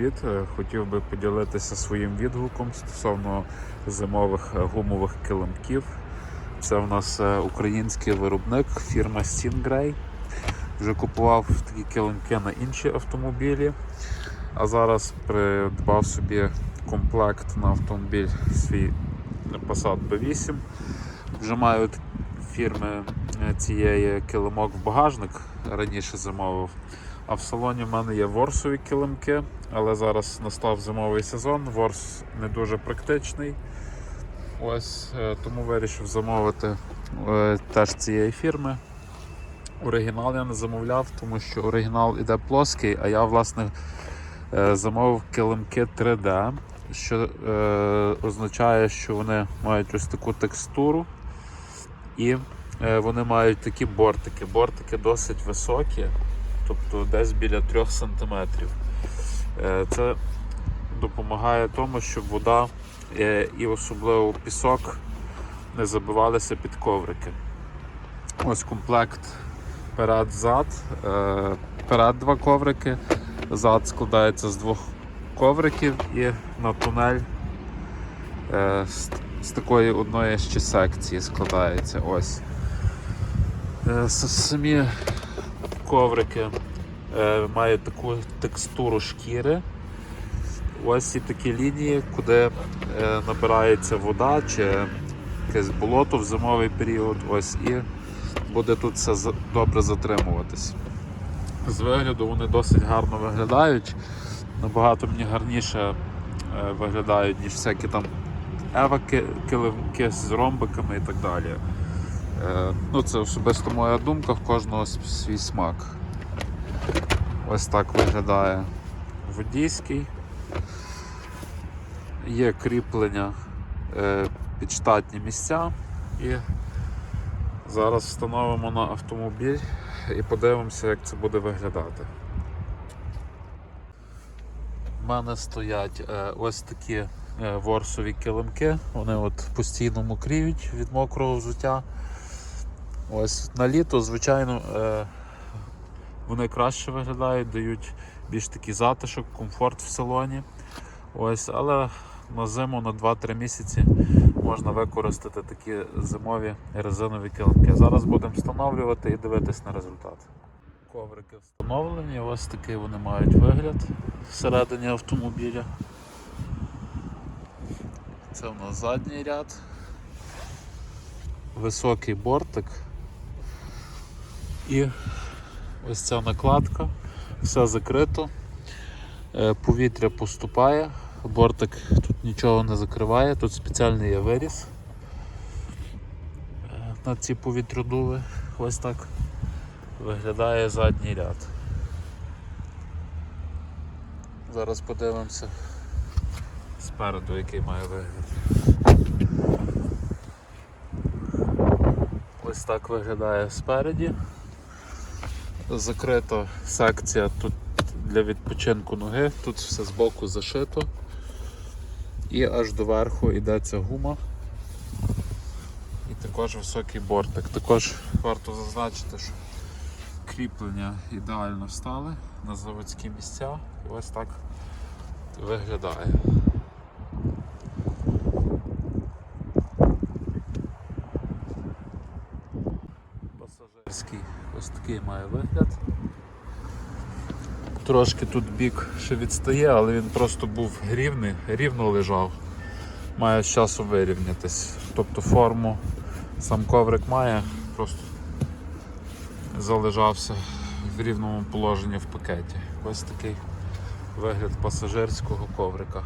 привіт! Е, Хотів би поділитися своїм відгуком стосовно зимових е, гумових килимків. Це в нас е, український виробник, фірма Stingray. Вже купував такі килимки на інші автомобілі, а зараз придбав собі комплект на автомобіль свій Passat B8. Вже маю фірми цієї килимок в багажник, раніше замовив. А в салоні в мене є ворсові килимки, але зараз настав зимовий сезон. Ворс не дуже практичний. Ось е, тому вирішив замовити е, теж цієї фірми. Оригінал я не замовляв, тому що оригінал іде плоский, а я власне е, замовив килимки 3D, що е, означає, що вони мають ось таку текстуру і е, вони мають такі бортики. Бортики досить високі, тобто десь біля 3 см. Е, Це допомагає тому, щоб вода е, і особливо пісок не забивалися під коврики. Ось комплект перед-зад. Е, Перед два коврики. Зад складається з двох ковриків і на тунель з, такої одної ще секції складається. Ось. Самі коврики е, мають таку текстуру шкіри. Ось і такі лінії, куди е, набирається вода чи якесь болото в зимовий період. Ось і буде тут все добре затримуватись. З вигляду вони досить гарно виглядають. Набагато мені гарніше е, виглядають, ніж всякі там ева з ромбиками і так далі. Е, Ну, це особисто моя думка, в кожного свій смак. Ось так виглядає водійський. Є кріплення е, під штатні місця і зараз встановимо на автомобіль і подивимося, як це буде виглядати. У мене стоять е, ось такі ворсові килимки, вони от постійно мокріють від мокрого взуття. Ось на літо, звичайно, е, вони краще виглядають, дають більш такий затишок, комфорт в салоні. Ось, але на зиму на 2-3 місяці можна використати такі зимові резинові килимки. Зараз будемо встановлювати і дивитись на результат. Коврики встановлені, ось такий вони мають вигляд всередині автомобіля. Це у нас задній ряд. Високий бортик. І ось ця накладка, все закрито, Е, повітря поступає, бортик тут нічого не закриває, тут спеціальний є виріз е, на ці повітродуви. Ось так виглядає задній ряд. Зараз подивимося спереду, який має вигляд. Ось так виглядає спереді. Закрита секція тут для відпочинку ноги, тут все збоку зашито. І аж до верху йде ця гума. І також високий бортик. Також варто зазначити, що кріплення ідеально стали на заводські місця. І ось так виглядає. Пасажирський ось такий має вигляд. Трошки тут бік ще відстає, але він просто був рівний, рівно лежав. Має з часу вирівнятись. Тобто форму сам коврик має, просто залежався в рівному положенні в пакеті. Ось такий вигляд пасажирського коврика.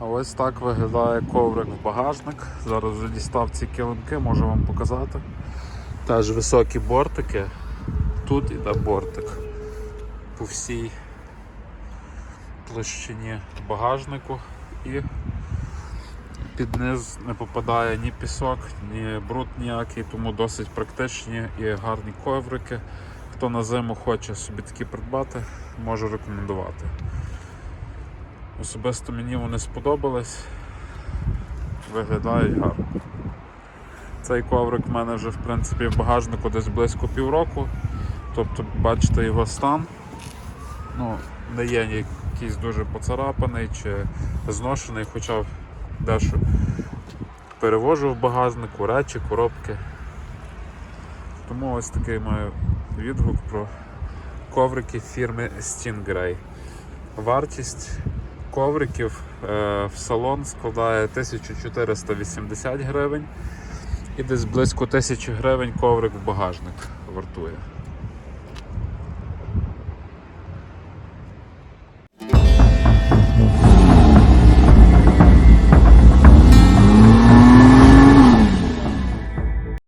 А ось так виглядає коврик в багажник. Зараз вже дістав ці килимки, можу вам показати. Теж високі бортики. Тут іде бортик по всій площині багажнику і під низ не попадає ні пісок, ні бруд ніякий, тому досить практичні і гарні коврики. Хто на зиму хоче собі такі придбати, можу рекомендувати. Особисто мені вони сподобались, виглядають гарно. Цей коврик в мене вже в принципі в багажнику десь близько півроку. Тобто бачите його стан. ну, не є якийсь дуже поцарапаний чи зношений, хоча дещо перевожу в багажнику, речі, коробки. Тому ось такий маю відгук про коврики фірми Stingray. Вартість ковриків е, в салон складає 1480 гривень і десь близько 1000 гривень коврик в багажник вартує.